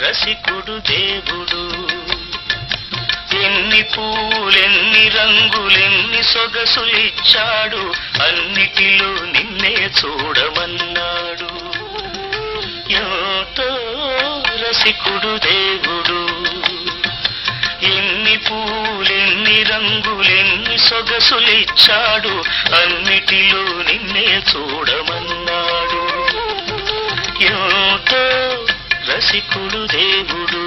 రసికుడు దేవుడు. ఎన్ని పూలెన్ని రంగులెన్ని సొగసులిచ్చాడు అన్నిటిలో నిన్నే చూడమన్నాడు. ఎంతో రసికుడు దేవుడు. ఎన్ని పూలెన్ని రంగులెన్ని సొగసులిచ్చాడు అన్నిటిలో నిన్నే చూడమన్నాడు. ఎంతో రసికుడు దేవుడు.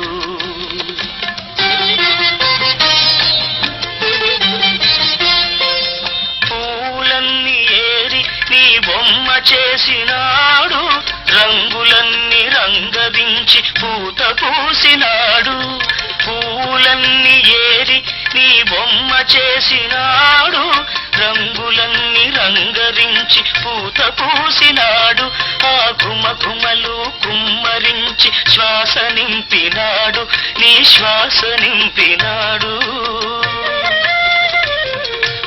పూలన్నీ ఏరి నీ బొమ్మ చేసినాడు రంగులన్నీ రంగదించి పూత పూసినాడు. పూలన్నీ ఏరి నీ బొమ్మ చేసినాడు రంగులన్నీ రంగరించి పూత పూసినాడు. నీ శ్వాస నింపినాడు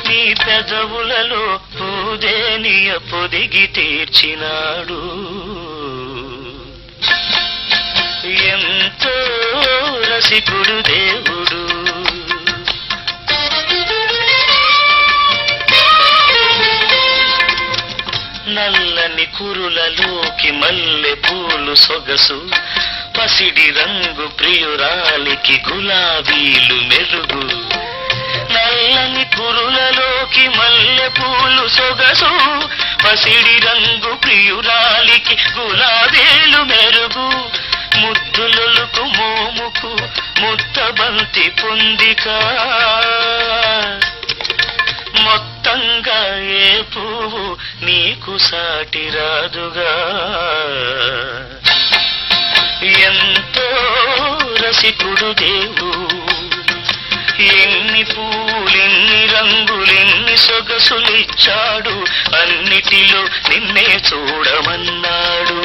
నీ పెదవులలో పూదేనియ పొదిగి తీర్చినాడు. ఎంతో రసికుడు దేవుడు. నల్లని కురులలోకి మల్లె పూలు సొగసు పసిడి రంగు ప్రియురా ప్రియురాలికి గులాబీలు మెరుగు. నల్లని కురులలోకి మల్లె పూలు సొగసు. పసిడి రంగు ప్రియురాలికి గులాబీలు మెరుగు. ముద్దులొలుకు మోముకు ముత్తబంతి పొందిక. మొత్తంగా ఏ పువ్వు నీకు సాటి రాదుగా? ఎంతో రసికుడు దేవు ఎన్ని పూలెన్ని రంగులెన్ని సొగసులిచ్చాడు అన్నిటిలో నిన్నే చూడమన్నాడు.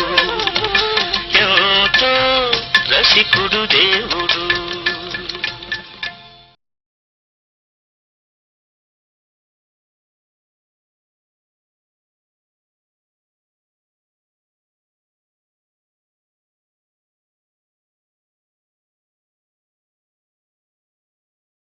ఎంతో రసికుడు దేవుడు.